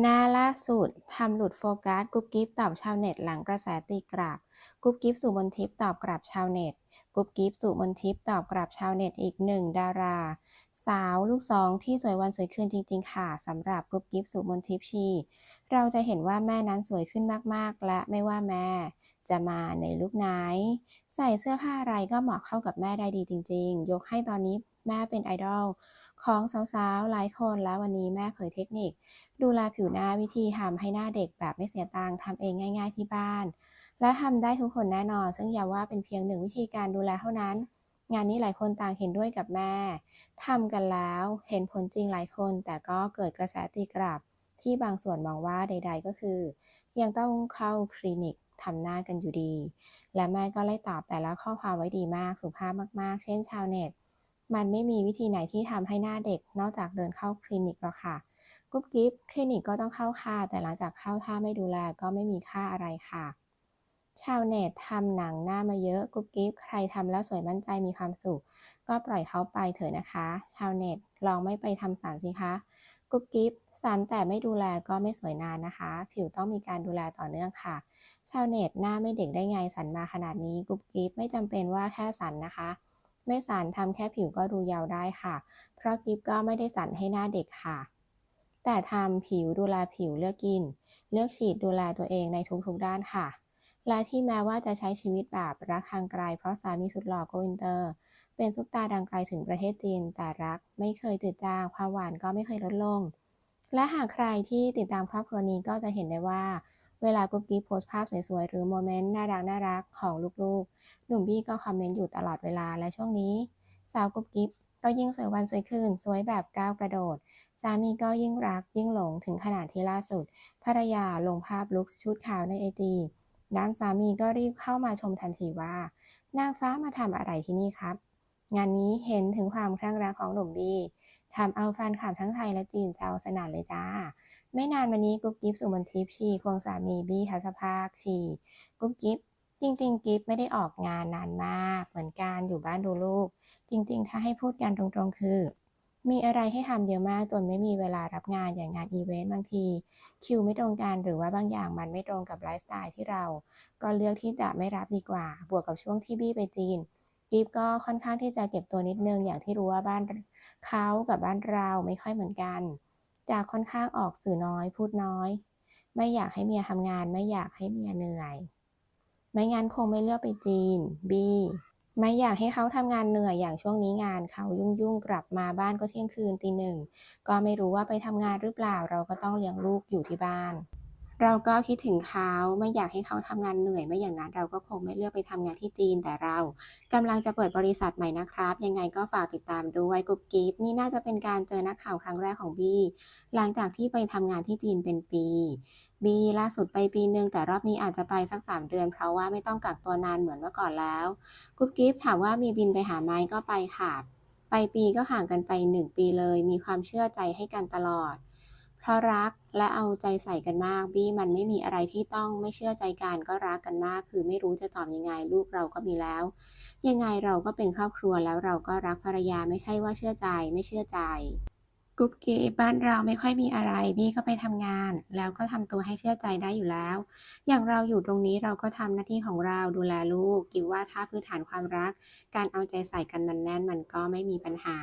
หน้าล่าสุดทำหลุดโฟกัสกุ๊บกิ๊บตอบชาวเน็ตหลังกระแสตีกลับกุ๊บกิ๊บสุมนทิพย์ตอบกลับชาวเน็ตกุ๊บกิ๊บสุมนทิพย์ตอบกลับชาวเน็ตอีกหนึ่งดารา สาวลูกสองที่สวยวันสวยคืนจริง ๆ ค่ะสำหรับกุ๊บกิ๊บสุมนทิพย์ชี เราจะเห็นว่าแม่นั้นสวยขึ้นมากๆ และไม่ว่าแม่ จะมาในลุคไหน ใส่เสื้อผ้าอะไรก็เหมาะเข้ากับแม่ได้ดีจริง ๆ ยกให้ตอนนี้แม่เป็นไอดอล ของสาวๆ หลายคนแล้ววันนี้แม่เผยเทคนิค ดูแลผิวหน้าวิธีทำให้หน้าเด็กแบบไม่เสียตังค์ทำเองง่าย ๆที่บ้าน และทำได้ทุกคนแน่นอน ซึ่งอย่าว่าเป็นเพียงหนึ่งวิธีการดูแลเท่านั้น งานนี้หลายคนต่างเห็นด้วยกับแม่ทำกันแล้วเห็นผลจริงหลายคน แต่ก็เกิดกระแสตีกลับ ที่บางส่วนมองว่าใด ๆ ก็คือ ยังต้องเข้าคลินิกทำหน้ากันอยู่ดี และแม่ก็ไล่ตอบแต่ละข้อความไว้ดีมากสุภาพมาก ๆ เช่นชาวเน็ต มันไม่มีวิธีไหนที่ทำให้หน้าเด็ก นอกจากเดินเข้าคลินิกหรอกค่ะกุ๊บกิ๊บคลินิกก็ต้องเข้าค่ะ แต่หลังจากเข้าถ้าไม่ดูแลก็ไม่มีค่าอะไรค่ะ ชาวเน็ตทำหนังหน้ามาเยอะกุ๊บกิ๊บใครทำแล้วสวยมั่นใจมีความสุข ก็ปล่อยเขาไปเถอะนะคะ ชาวเน็ตลองไม่ไปทำสารสิคะกุ๊บกิ๊บสันแต่ไม่ดูแลก็ไม่สวยนานนะคะ ผิวต้องมีการดูแลต่อเนื่องค่ะ ชาวเน็ตหน้าไม่เด็กได้ไงสันมาขนาดนี้กุ๊บกิ๊บไม่จำเป็นว่าแค่สันนะคะ ไม่สันทำแค่ผิวก็ดูยาวได้ค่ะ เพราะกิ๊บก็ไม่ได้สันให้หน้าเด็กค่ะ แต่ทำผิวดูแลผิวเลือกกิน เลือกฉีดดูแลตัวเองในทุกๆด้านค่ะ และที่แม้ว่าจะใช้ชีวิตแบบรักทางไกล เพราะสามีสุดหล่อโกอินเตอร์ เป็นซุปตาดังไกลถึงประเทศจีน แต่รักไม่เคยจืดจางความหวานก็ไม่เคยลดลง และหากใครที่ติดตามครอบครัวนี้ก็จะเห็นได้ว่า เวลากุ๊บกิ๊บโพสต์ภาพสวยๆ หรือโมเมนต์น่ารักน่ารักของลูกๆ หนุ่มบี้ก็คอมเมนต์อยู่ตลอดเวลาและช่วงนี้ สาวกุ๊บกิ๊บก็ยิ่งสวยวันสวยคืน สวยแบบก้าวกระโดด สามีก็ยิ่งรักยิ่งหลงถึงขนาดที่ล่าสุดภรรยาลงภาพลุคชุดขาวในไอจีด้านสามีก็รีบเข้ามาชมทันทีว่า นางฟ้ามาทำอะไรที่นี่ครับ งานนี้เห็นถึงความคลั่งรักของหนุ่มบี้ ทำเอาแฟนคลับทั้งไทยและจีนแซวสนั่นเลยจ้า ไม่นานมานี้กุ๊บกิ๊บสุมนทิพย์ชีควงสามีบี้ทัศภาคชีกุ๊บกิ๊บจริง ๆ กิ๊บไม่ได้ออกงานนานมาก เหมือนกันอยู่บ้านดูลูก จริง ๆ ถ้าให้พูดกันตรงๆ คือ มีอะไรให้ทำเยอะมากจนไม่มีเวลารับงานอย่างงานอีเวนต์บางที คิวไม่ตรงกันหรือว่าบางอย่างมันไม่ตรงกับไลฟ์สไตล์ที่เรา ก็เลือกที่จะไม่รับดีกว่า บวกกับช่วงที่บี้ไปจีน กิฟก็ค่อนข้างที่จะเก็บตัวนิดนึงอย่างที่รู้ว่าบ้านเขากับบ้านเราไม่ค่อยเหมือนกันจะค่อนข้างออกสื่อน้อยพูดน้อย ไม่อยากให้เมียทำงาน ไม่อยากให้เมียเหนื่อย ไม่งั้นคงไม่เลือกไปจีน B ไม่อยากให้เขาทำงานเหนื่อยอย่างช่วงนี้งานเขายุ่งๆกลับมาบ้านก็เที่ยงคืนตีหนึ่งก็ไม่รู้ว่าไปทำงานหรือเปล่าเราก็ต้องเลี้ยงลูกอยู่ที่บ้าน เราก็คิดถึงเขาไม่อยากให้เขาทำงานเหนื่อยไม่อย่างนั้นเราก็คงไม่เลือกไปทำงานที่จีน แต่เรากำลังจะเปิดบริษัทใหม่นะครับ ยังไงก็ฝากติดตามด้วยกุ๊บกิ๊บนี่น่าจะเป็นการเจอนักข่าวครั้งแรกของบี้หลังจากที่ไปทำงานที่จีนเป็นปีบีล่าสุดไปปีหนึ่งแต่รอบนี้อาจจะไปสัก 3 เดือน เพราะว่าไม่ต้องกักตัวนานเหมือนเมื่อก่อนแล้วกุ๊บกิ๊บถามว่ามีบินไปหาไหมก็ไปค่ะไปปีก็ห่างกันไป 1 ปีเลย มีความเชื่อใจให้กันตลอด เพราะรักและเอาใจใส่กันมากบี้มันไม่มีอะไรที่ต้องไม่เชื่อใจกันก็รักกันมาก คือไม่รู้จะตอบยังไงลูกเราก็มีแล้ว ยังไงเราก็เป็นครอบครัวแล้วเราก็รักภรรยาไม่ใช่ว่าเชื่อใจไม่เชื่อใจกุ๊บกิ๊บบ้านเราไม่ค่อยมีอะไรบี้ก็ไปทำงาน แล้วก็ทำตัวให้เชื่อใจได้อยู่แล้ว อย่างเราอยู่ตรงนี้เราก็ทำหน้าที่ของเราดูแลลูกกิบว่าถ้าพื้นฐานความรัก การเอาใจใส่กันมันแน่นมันก็ไม่มีปัญหา